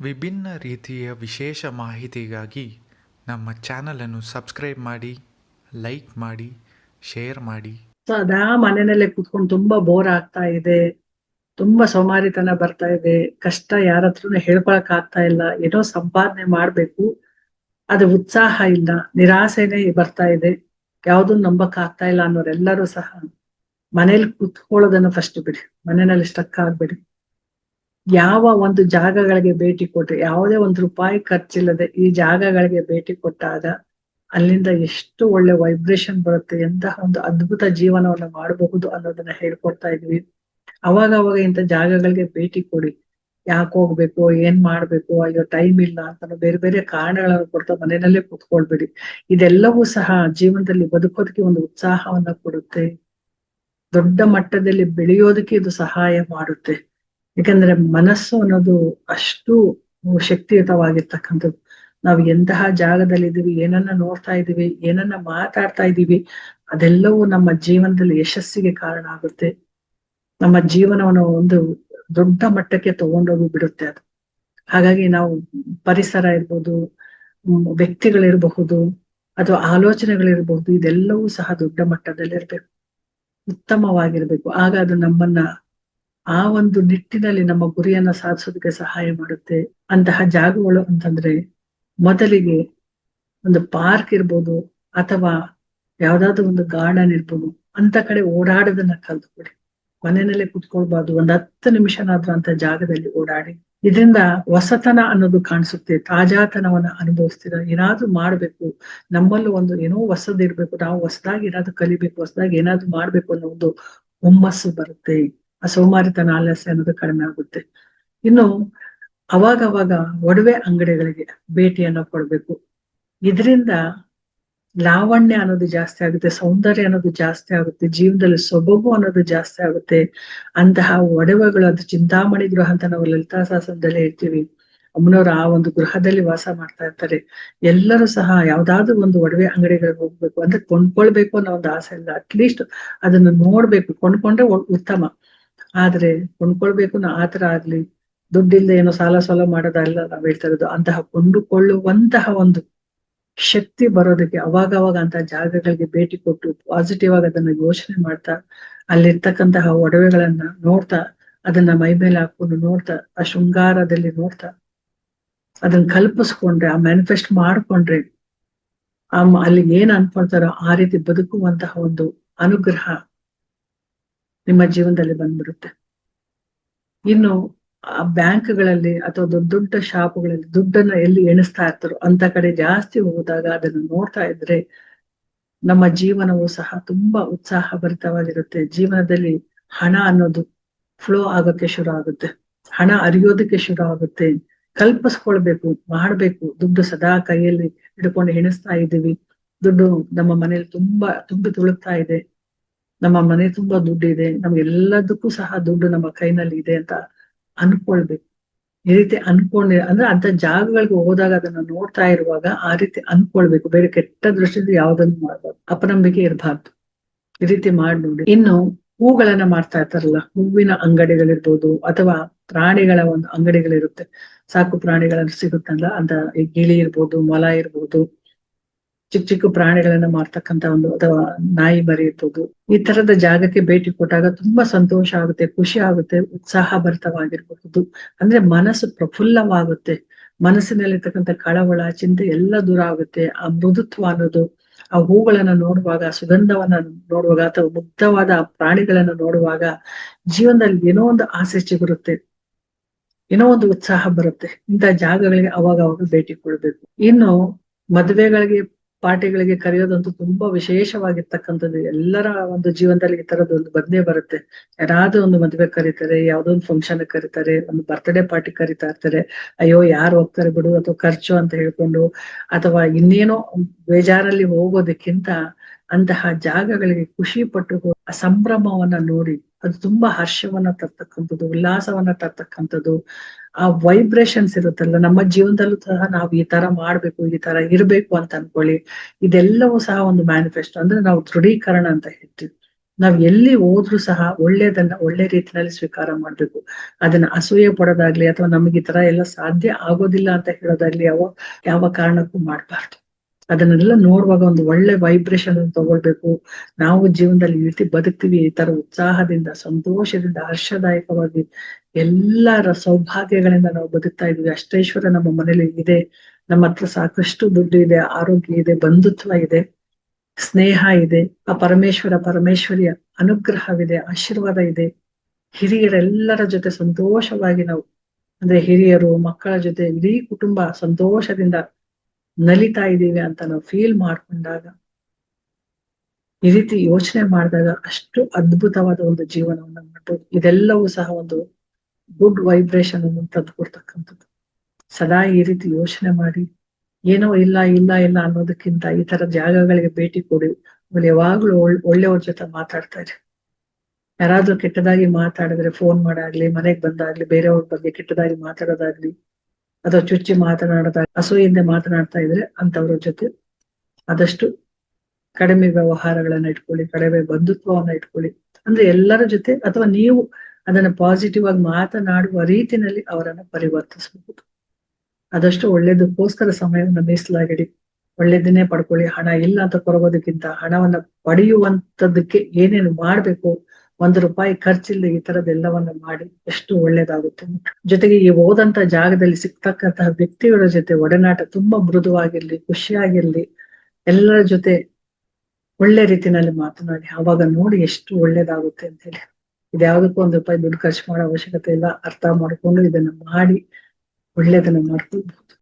ವಿಭಿನ್ನ ರೀತಿಯ ವಿಶೇಷ ಮಾಹಿತಿಗಾಗಿ ನಮ್ಮ ಚಾನಲನ್ನು ಸಬ್ಸ್ಕ್ರೈಬ್ ಮಾಡಿ, ಲೈಕ್ ಮಾಡಿ, ಶೇರ್ ಮಾಡಿ. ಸೊ ಅದಾ ಮನೆಯಲ್ಲೇ ಕುತ್ಕೊಂಡು ತುಂಬಾ ಬೋರ್ ಆಗ್ತಾ ಇದೆ. ತುಂಬಾ ಸೋಮಾರಿತನ ಬರ್ತಾ ಇದೆ. ಕಷ್ಟ ಯಾರ ಹೇಳ್ಕೊಳಕ್ ಆಗ್ತಾ ಇಲ್ಲ. ಏನೋ ಸಂಪಾದನೆ ಮಾಡ್ಬೇಕು. ಅದು ಉತ್ಸಾಹ ಇಲ್ಲ. ನಿರಾಸೆನೆ ಬರ್ತಾ ಇದೆ. ಯಾವ್ದು ನಂಬಕ್ ಆಗ್ತಾ ಇಲ್ಲ ಅನ್ನೋರೆಲ್ಲರೂ ಸಹ ಮನೇಲಿ ಕುತ್ಕೊಳ್ಳೋದನ್ನ ಫಸ್ಟ್ ಬಿಡಿ. ಮನೆಯಲ್ಲಿ ಸ್ಟಕ್ ಆಗ್ಬಿಡಿ. ಯಾವ ಒಂದು ಜಾಗಗಳಿಗೆ ಭೇಟಿ ಕೊಟ್ಟು ಯಾವುದೇ ಒಂದು ರೂಪಾಯಿ ಖರ್ಚಿಲ್ಲದೆ ಈ ಜಾಗಗಳಿಗೆ ಭೇಟಿ ಕೊಟ್ಟಾಗ ಅಲ್ಲಿಂದ ಎಷ್ಟು ಒಳ್ಳೆ ವೈಬ್ರೇಷನ್ ಬರುತ್ತೆ ಎಂತಹ ಒಂದು ಅದ್ಭುತ ಜೀವನವನ್ನ ಮಾಡಬಹುದು ಅನ್ನೋದನ್ನ ಹೇಳ್ಕೊಡ್ತಾ ಇದ್ವಿ. ಅವಾಗ ಅವಾಗ ಇಂಥ ಜಾಗಗಳಿಗೆ ಭೇಟಿ ಕೊಡಿ. ಯಾಕೆ ಹೋಗ್ಬೇಕು, ಏನ್ ಮಾಡ್ಬೇಕು, ಅಯ್ಯೋ ಟೈಮ್ ಇಲ್ಲ ಅಂತ ಬೇರೆ ಬೇರೆ ಕಾರಣಗಳನ್ನು ಕೊಡ್ತಾ ಮನೆಯಲ್ಲೇ ಕುತ್ಕೊಳ್ಬೇಡಿ. ಇದೆಲ್ಲವೂ ಸಹ ಜೀವನದಲ್ಲಿ ಬದುಕೋದಕ್ಕೆ ಒಂದು ಉತ್ಸಾಹವನ್ನ ಕೊಡುತ್ತೆ. ದೊಡ್ಡ ಮಟ್ಟದಲ್ಲಿ ಬೆಳೆಯೋದಕ್ಕೆ ಇದು ಸಹಾಯ ಮಾಡುತ್ತೆ. ಯಾಕಂದ್ರೆ ಮನಸ್ಸು ಅನ್ನೋದು ಅಷ್ಟು ಶಕ್ತಿಯುತವಾಗಿರ್ತಕ್ಕಂಥದ್ದು. ನಾವು ಎಂತಹ ಜಾಗದಲ್ಲಿ ಇದೀವಿ ಏನನ್ನ ನೋಡ್ತಾ ಇದೀವಿ ಏನನ್ನ ಮಾತಾಡ್ತಾ ಇದೀವಿ ಅದೆಲ್ಲವೂ ನಮ್ಮ ಜೀವನದಲ್ಲಿ ಯಶಸ್ಸಿಗೆ ಕಾರಣ ಆಗುತ್ತೆ. ನಮ್ಮ ಜೀವನವನ್ನು ಒಂದು ದೊಡ್ಡ ಮಟ್ಟಕ್ಕೆ ತಗೊಂಡೋಗಿ ಬಿಡುತ್ತೆ ಅದು. ಹಾಗಾಗಿ ನಾವು ಪರಿಸರ ಇರ್ಬೋದು ವ್ಯಕ್ತಿಗಳಿರಬಹುದು ಅಥವಾ ಆಲೋಚನೆಗಳಿರಬಹುದು ಇದೆಲ್ಲವೂ ಸಹ ದೊಡ್ಡ ಮಟ್ಟದಲ್ಲಿರ್ಬೇಕು. ಉತ್ತಮವಾಗಿರ್ಬೇಕು. ಆಗ ಅದು ನಮ್ಮನ್ನ ಆ ಒಂದು ನಿಟ್ಟಿನಲ್ಲಿ ನಮ್ಮ ಗುರಿಯನ್ನ ಸಾಧಿಸೋದಕ್ಕೆ ಸಹಾಯ ಮಾಡುತ್ತೆ. ಅಂತಹ ಜಾಗಗಳು ಅಂತಂದ್ರೆ ಮೊದಲಿಗೆ ಒಂದು ಪಾರ್ಕ್ ಇರ್ಬೋದು, ಅಥವಾ ಯಾವ್ದಾದ್ರು ಒಂದು ಗಾರ್ಡನ್ ಇರ್ಬೋದು, ಅಂತ ಕಡೆ ಓಡಾಡೋದನ್ನ ಕಲ್ತ್ಕೊಡಿ. ಮನೆಯಲ್ಲೇ ಕುತ್ಕೊಳ್ಬಾರ್ದು, ಒಂದ್ ಹತ್ತು ನಿಮಿಷನಾದ್ರೂ ಅಂತ ಜಾಗದಲ್ಲಿ ಓಡಾಡಿ. ಇದರಿಂದ ಹೊಸತನ ಅನ್ನೋದು ಕಾಣಿಸುತ್ತೆ. ತಾಜಾತನವನ್ನ ಅನುಭವಿಸ್ತೀರ. ಏನಾದ್ರೂ ಮಾಡ್ಬೇಕು. ನಮ್ಮಲ್ಲೂ ಒಂದು ಏನೋ ಹೊಸದಿರ್ಬೇಕು. ನಾವು ಹೊಸದಾಗಿ ಏನಾದ್ರು ಕಲಿಬೇಕು, ಹೊಸದಾಗಿ ಏನಾದ್ರು ಮಾಡ್ಬೇಕು ಅನ್ನೋ ಒಂದು ಹುಮ್ಮಸ್ಸು ಬರುತ್ತೆ. ಆ ಸೋಮಾರಿತನ ಆಲಸ್ಯ ಅನ್ನೋದು ಕಡಿಮೆ ಆಗುತ್ತೆ. ಇನ್ನು ಅವಾಗ ಅವಾಗ ಒಡವೆ ಅಂಗಡಿಗಳಿಗೆ ಭೇಟಿಯನ್ನು ಕೊಡಬೇಕು. ಇದರಿಂದ ಲಾವಣ್ಯ ಅನ್ನೋದು ಜಾಸ್ತಿ ಆಗುತ್ತೆ, ಸೌಂದರ್ಯ ಅನ್ನೋದು ಜಾಸ್ತಿ ಆಗುತ್ತೆ, ಜೀವನದಲ್ಲಿ ಸೊಬಗು ಅನ್ನೋದು ಜಾಸ್ತಿ ಆಗುತ್ತೆ. ಅಂತಹ ಒಡವೆಗಳು, ಅದು ಚಿಂತಾಮಣಿ ಗೃಹ ಅಂತ ನಾವು ಲಲಿತಾ ಶಾಸನದಲ್ಲಿ ಹೇಳ್ತೀವಿ. ಅಮ್ಮನವರು ಆ ಒಂದು ಗೃಹದಲ್ಲಿ ವಾಸ ಮಾಡ್ತಾ ಇರ್ತಾರೆ. ಎಲ್ಲರೂ ಸಹ ಯಾವ್ದಾದ್ರು ಒಂದು ಒಡವೆ ಅಂಗಡಿಗಳಿಗೆ ಹೋಗ್ಬೇಕು. ಅಂದ್ರೆ ಕೊಂಡ್ಕೊಳ್ಬೇಕು ಅನ್ನೋ ಒಂದು ಆಸೆ ಇಲ್ಲ ಅಟ್ಲೀಸ್ಟ್ ಅದನ್ನ ನೋಡ್ಬೇಕು. ಕೊಂಡ್ಕೊಂಡ್ರೆ ಉತ್ತಮ. ಆದ್ರೆ ಕೊಂಡ್ಕೊಳ್ಬೇಕು ಅನ್ನೋ ಆತರ ಆಗ್ಲಿ, ದುಡ್ಡಿಲ್ದೆ ಏನೋ ಸಾಲ ಸಾಲ ಮಾಡೋದಲ್ಲ ನಾವ್ ಹೇಳ್ತಾ ಇರೋದು. ಅಂತಹ ಕೊಂಡುಕೊಳ್ಳುವಂತಹ ಒಂದು ಶಕ್ತಿ ಬರೋದಕ್ಕೆ ಅವಾಗ ಅವಾಗ ಅಂತ ಜಾಗಗಳಿಗೆ ಭೇಟಿ ಕೊಟ್ಟು ಪಾಸಿಟಿವ್ ಆಗಿ ಅದನ್ನ ಯೋಚನೆ ಮಾಡ್ತಾ, ಅಲ್ಲಿರ್ತಕ್ಕಂತಹ ಒಡವೆಗಳನ್ನ ನೋಡ್ತಾ, ಅದನ್ನ ಮೈ ಮೇಲೆ ಹಾಕೊಂಡು ನೋಡ್ತಾ, ಆ ಶೃಂಗಾರದಲ್ಲಿ ನೋಡ್ತಾ, ಅದನ್ನ ಕಲ್ಪಿಸ್ಕೊಂಡ್ರೆ, ಆ ಮ್ಯಾನಿಫೆಸ್ಟ್ ಮಾಡ್ಕೊಂಡ್ರೆ, ಆ ಅಲ್ಲಿ ಏನ್ ಅನ್ಕೊಳ್ತಾರೋ ಆ ರೀತಿ ಬದುಕುವಂತಹ ಒಂದು ಅನುಗ್ರಹ ನಿಮ್ಮ ಜೀವನದಲ್ಲಿ ಬಂದ್ಬಿಡುತ್ತೆ. ಇನ್ನು ಆ ಬ್ಯಾಂಕ್ಗಳಲ್ಲಿ ಅಥವಾ ದೊಡ್ಡ ದೊಡ್ಡ ಶಾಪ್ಗಳಲ್ಲಿ ದುಡ್ಡನ್ನ ಎಲ್ಲಿ ಎಣಿಸ್ತಾ ಇರ್ತಾರೋ ಅಂತ ಕಡೆ ಜಾಸ್ತಿ ಹೋದಾಗ ಅದನ್ನು ನೋಡ್ತಾ ಇದ್ರೆ ನಮ್ಮ ಜೀವನವು ಸಹ ತುಂಬಾ ಉತ್ಸಾಹ ಭರಿತವಾಗಿರುತ್ತೆ ಜೀವನದಲ್ಲಿ ಹಣ ಅನ್ನೋದು ಫ್ಲೋ ಆಗೋಕೆ ಶುರು ಆಗುತ್ತೆ. ಹಣ ಅರಿಯೋದಕ್ಕೆ ಶುರು ಆಗುತ್ತೆ. ಕಲ್ಪಿಸ್ಕೊಳ್ಬೇಕು, ಮಾಡ್ಬೇಕು. ದುಡ್ಡು ಸದಾ ಕೈಯಲ್ಲಿ ಹಿಡ್ಕೊಂಡು ಎಣಿಸ್ತಾ ಇದ್ದೀವಿ. ದುಡ್ಡು ನಮ್ಮ ಮನೇಲಿ ತುಂಬಾ ತುಂಬಿ ತುಳುಕ್ತಾ ಇದೆ. ನಮ್ಮ ಮನೆ ತುಂಬಾ ದುಡ್ಡು ಇದೆ ನಮ್ಗೆಲ್ಲದಕ್ಕೂ ಸಹ ದುಡ್ಡು ನಮ್ಮ ಕೈನಲ್ಲಿ ಇದೆ ಅಂತ ಅನ್ಕೊಳ್ಬೇಕು. ಈ ರೀತಿ ಅನ್ಕೊಂಡ್, ಅಂದ್ರೆ ಅಂತ ಜಾಗಗಳಿಗೆ ಹೋದಾಗ ಅದನ್ನ ನೋಡ್ತಾ ಇರುವಾಗ ಆ ರೀತಿ ಅನ್ಕೊಳ್ಬೇಕು. ಬೇರೆ ಕೆಟ್ಟ ದೃಷ್ಟಿಯಿಂದ ಯಾವ್ದನ್ನು ಮಾಡ್ಬಾರ್ದು. ಅಪನಂಬಿಕೆ ಇರಬಾರ್ದು. ಈ ರೀತಿ ಮಾಡಿ ನೋಡಿ. ಇನ್ನು ಹೂಗಳನ್ನ ಮಾಡ್ತಾ ಇರ್ತಾರಲ್ಲ, ಹೂವಿನ ಅಂಗಡಿಗಳಿರ್ಬೋದು ಅಥವಾ ಪ್ರಾಣಿಗಳ ಒಂದು ಅಂಗಡಿಗಳಿರುತ್ತೆ. ಸಾಕು ಪ್ರಾಣಿಗಳನ್ನ ಸಿಗುತ್ತಲ್ಲ, ಅಂತ ಗಿಳಿ ಇರ್ಬೋದು, ಮೊಲ ಇರ್ಬೋದು. ಚಿಕ್ಕ ಚಿಕ್ಕ ಪ್ರಾಣಿಗಳನ್ನ ಮಾರ್ತಕ್ಕಂತ ಒಂದು ಅಥವಾ ನಾಯಿ ಮರಿ ಇರ್ಬೋದು ಈ ತರದ ಜಾಗಕ್ಕೆ ಭೇಟಿ ಕೊಟ್ಟಾಗ ತುಂಬಾ ಸಂತೋಷ ಆಗುತ್ತೆ, ಖುಷಿ ಆಗುತ್ತೆ ಉತ್ಸಾಹ ಭರಿತವಾಗಿರ್ಬಹುದು ಅಂದ್ರೆ ಮನಸ್ಸು ಪ್ರಫುಲ್ಲವಾಗುತ್ತೆ. ಮನಸ್ಸಿನಲ್ಲಿರ್ತಕ್ಕಂಥ ಕಳವಳ, ಚಿಂತೆ ಎಲ್ಲ ದೂರ ಆಗುತ್ತೆ. ಆ ಮೃದುತ್ವ ಅನ್ನೋದು, ಆ ಹೂಗಳನ್ನ ನೋಡುವಾಗ ಸುಗಂಧವನ್ನ ನೋಡುವಾಗ ಅಥವಾ ಮುಗ್ಧವಾದ ಪ್ರಾಣಿಗಳನ್ನ ನೋಡುವಾಗ ಜೀವನದಲ್ಲಿ ಏನೋ ಒಂದು ಆಸೆ ಚಿಗುರುತ್ತೆ. ಏನೋ ಒಂದು ಉತ್ಸಾಹ ಬರುತ್ತೆ. ಇಂಥ ಜಾಗಗಳಿಗೆ ಅವಾಗ ಅವಾಗ ಭೇಟಿ ಕೊಡ್ಬೇಕು. ಇನ್ನು ಮದುವೆಗಳಿಗೆ ಪಾರ್ಟಿಗಳಿಗೆ ಕರೆಯೋದಂತೂ ತುಂಬಾ ವಿಶೇಷವಾಗಿರ್ತಕ್ಕಂಥದ್ದು. ಎಲ್ಲರ ಒಂದು ಜೀವನದಲ್ಲಿ ಈ ತರದ್ದು ಒಂದು ಬಂದೇ ಬರುತ್ತೆ. ಯಾರಾದ್ರೂ ಒಂದು ಮದುವೆ ಕರೀತಾರೆ, ಯಾವ್ದೋ ಒಂದು ಫಂಕ್ಷನ್ ಕರೀತಾರೆ, ಒಂದು ಬರ್ತ್ಡೇ ಪಾರ್ಟಿ ಕರಿತಾ ಇರ್ತಾರೆ, ಅಯ್ಯೋ ಯಾರು ಹೋಗ್ತಾರೆ ಬಿಡು ಅಥವಾ ಖರ್ಚು ಅಂತ ಹೇಳ್ಕೊಂಡು ಅಥವಾ ಇನ್ನೇನೋ ಬೇಜಾರಲ್ಲಿ ಹೋಗೋದಕ್ಕಿಂತ ಅಂತಹ ಜಾಗಗಳಿಗೆ ಖುಷಿ ಪಟ್ಟು ಆ ಸಂಭ್ರಮವನ್ನ ನೋಡಿ, ಅದು ತುಂಬಾ ಹರ್ಷವನ್ನ ತರ್ತಕ್ಕಂಥದ್ದು, ಉಲ್ಲಾಸವನ್ನ ತರ್ತಕ್ಕಂಥದ್ದು. ಆ ವೈಬ್ರೇಷನ್ಸ್ ಇರುತ್ತಲ್ಲ ನಮ್ಮ ಜೀವನದಲ್ಲೂ ಸಹ ನಾವು ಈ ತರ ಮಾಡ್ಬೇಕು, ಈ ತರ ಇರ್ಬೇಕು ಅಂತ ಅನ್ಕೊಳ್ಳಿ. ಇದೆಲ್ಲವೂ ಸಹ ಒಂದು ಮ್ಯಾನಿಫೆಸ್ಟೋ ಅಂದ್ರೆ ನಾವು ದೃಢೀಕರಣ ಅಂತ ಹೇಳ್ತೀವಿ. ನಾವ್ ಎಲ್ಲಿ ಹೋದ್ರು ಸಹ ಒಳ್ಳೇದನ್ನ, ಒಳ್ಳೆ ರೀತಿಯಲ್ಲಿ ಸ್ವೀಕಾರ ಮಾಡ್ಬೇಕು. ಅದನ್ನ ಅಸೂಯೆ ಪಡೋದಾಗ್ಲಿ ಅಥವಾ ನಮಗೆ ಈ ತರ ಎಲ್ಲ ಸಾಧ್ಯ ಆಗೋದಿಲ್ಲ ಅಂತ ಹೇಳೋದಾಗ್ಲಿ ಯಾವ ಯಾವ ಕಾರಣಕ್ಕೂ ಮಾಡ್ಬಾರ್ದು. ಅದನ್ನೆಲ್ಲ ನೋಡುವಾಗ ಒಂದು ಒಳ್ಳೆ ವೈಬ್ರೇಷನ್ ತಗೊಳ್ಬೇಕು. ನಾವು ಜೀವನದಲ್ಲಿ ಈ ರೀತಿ ಬದುಕ್ತಿವಿ, ಈ ತರ ಉತ್ಸಾಹದಿಂದ, ಸಂತೋಷದಿಂದ, ಹರ್ಷದಾಯಕವಾಗಿ ಎಲ್ಲರ ಸೌಭಾಗ್ಯಗಳಿಂದ ನಾವು ಬದುಕ್ತಾ ಇದೀವಿ ಅಷ್ಟೈಶ್ವರ್ಯ ನಮ್ಮ ಮನೇಲಿ ಇದೆ. ನಮ್ಮ ಹತ್ರ ಸಾಕಷ್ಟು ದುಡ್ಡು ಇದೆ, ಆರೋಗ್ಯ ಇದೆ, ಬಂಧುತ್ವ ಇದೆ, ಸ್ನೇಹ ಇದೆ, ಆ ಪರಮೇಶ್ವರ, ಪರಮೇಶ್ವರಿಯ ಅನುಗ್ರಹವಿದೆ, ಆಶೀರ್ವಾದ ಇದೆ. ಹಿರಿಯರೆಲ್ಲರ ಜೊತೆ ಸಂತೋಷವಾಗಿ ನಾವು, ಅಂದ್ರೆ ಹಿರಿಯರು, ಮಕ್ಕಳ ಜೊತೆ, ಇಡೀ ಕುಟುಂಬ ಸಂತೋಷದಿಂದ ನಲಿತಾ ಇದ್ದೀವಿ ಅಂತ ನಾವು ಫೀಲ್ ಮಾಡ್ಕೊಂಡಾಗ, ಈ ರೀತಿ ಯೋಚನೆ ಮಾಡಿದಾಗ ಅಷ್ಟು ಅದ್ಭುತವಾದ ಒಂದು ಜೀವನವನ್ನು ಮಾಡ್ಬೋದು. ಇದೆಲ್ಲವೂ ಸಹ ಒಂದು ಗುಡ್ ವೈಬ್ರೇಷನ್ ಅನ್ನು ತಂದುಕೊಡ್ತಕ್ಕಂಥದ್ದು. ಸದಾ ಈ ರೀತಿ ಯೋಚನೆ ಮಾಡಿ, ಏನೋ ಇಲ್ಲ ಇಲ್ಲ ಇಲ್ಲ ಅನ್ನೋದಕ್ಕಿಂತ ಈ ತರ ಜಾಗಗಳಿಗೆ ಭೇಟಿ ಕೊಡಿ. ಆಮೇಲೆ ಯಾವಾಗ್ಲೂ ಒಳ್- ಒಳ್ಳೆಯವ್ರ ಜೊತೆ ಮಾತಾಡ್ತಾ ಇರಿ. ಯಾರಾದ್ರೂ ಕೆಟ್ಟದಾಗಿ ಮಾತಾಡಿದ್ರೆ ಫೋನ್ ಮಾಡಾಗ್ಲಿ, ಮನೆಗ್ ಬಂದಾಗ್ಲಿ, ಬೇರೆಯವ್ರ ಬಗ್ಗೆ ಕೆಟ್ಟದಾಗಿ ಮಾತಾಡೋದಾಗ್ಲಿ ಅಥವಾ ಚುಚ್ಚಿ ಮಾತನಾಡ್ತಾ ಅಸೂಯಿಂದ ಮಾತನಾಡ್ತಾ ಇದ್ರೆ ಅಂತವ್ರ ಜೊತೆ ಆದಷ್ಟು ಕಡಿಮೆ ವ್ಯವಹಾರಗಳನ್ನ ಇಟ್ಕೊಳ್ಳಿ, ಕಡಿಮೆ ಬಂಧುತ್ವವನ್ನ ಇಟ್ಕೊಳ್ಳಿ. ಅಂದ್ರೆ ಎಲ್ಲರ ಜೊತೆ ಅಥವಾ ನೀವು ಅದನ್ನ ಪಾಸಿಟಿವ್ ಆಗಿ ಮಾತನಾಡುವ ರೀತಿನಲ್ಲಿ ಅವರನ್ನ ಪರಿವರ್ತಿಸಬಹುದು. ಆದಷ್ಟು ಒಳ್ಳೇದಕ್ಕೋಸ್ಕರ ಸಮಯವನ್ನು ಮೀಸಲಾಗಿಡಿ. ಒಳ್ಳೇದನ್ನೇ ಪಡ್ಕೊಳ್ಳಿ, ಹಣ ಇಲ್ಲ ಅಂತ ಕೊರಗೋದಕ್ಕಿಂತ ಹಣವನ್ನ ಪಡೆಯುವಂತದಕ್ಕೆ ಏನೇನು ಮಾಡ್ಬೇಕು ಒಂದು ರೂಪಾಯಿ ಖರ್ಚಿಲ್ಲದೆ ಈ ತರದೆಲ್ಲವನ್ನ ಮಾಡಿ ಎಷ್ಟು ಒಳ್ಳೇದಾಗುತ್ತೆ. ಜೊತೆಗೆ ಈ ಹೋದಂತ ಜಾಗದಲ್ಲಿ ಸಿಗ್ತಕ್ಕಂತಹ ವ್ಯಕ್ತಿಗಳ ಜೊತೆ ಒಡನಾಟ ತುಂಬಾ ಮೃದುವಾಗಿರ್ಲಿ, ಖುಷಿಯಾಗಿರ್ಲಿ, ಎಲ್ಲರ ಜೊತೆ ಒಳ್ಳೆ ರೀತಿನಲ್ಲಿ ಮಾತನಾಡಿ ಅವಾಗ ನೋಡಿ ಎಷ್ಟು ಒಳ್ಳೇದಾಗುತ್ತೆ ಅಂತ ಹೇಳಿ. ಇದ್ಯಾವುದಕ್ಕೂ ಒಂದು ರೂಪಾಯಿ ದುಡ್ಡು ಖರ್ಚು ಮಾಡೋ ಅವಶ್ಯಕತೆ ಇಲ್ಲ. ಅರ್ಥ ಮಾಡ್ಕೊಂಡು ಇದನ್ನ ಮಾಡಿ ಒಳ್ಳೇದನ್ನ ಮಾಡ್ಕೊಳ್ಬಹುದು.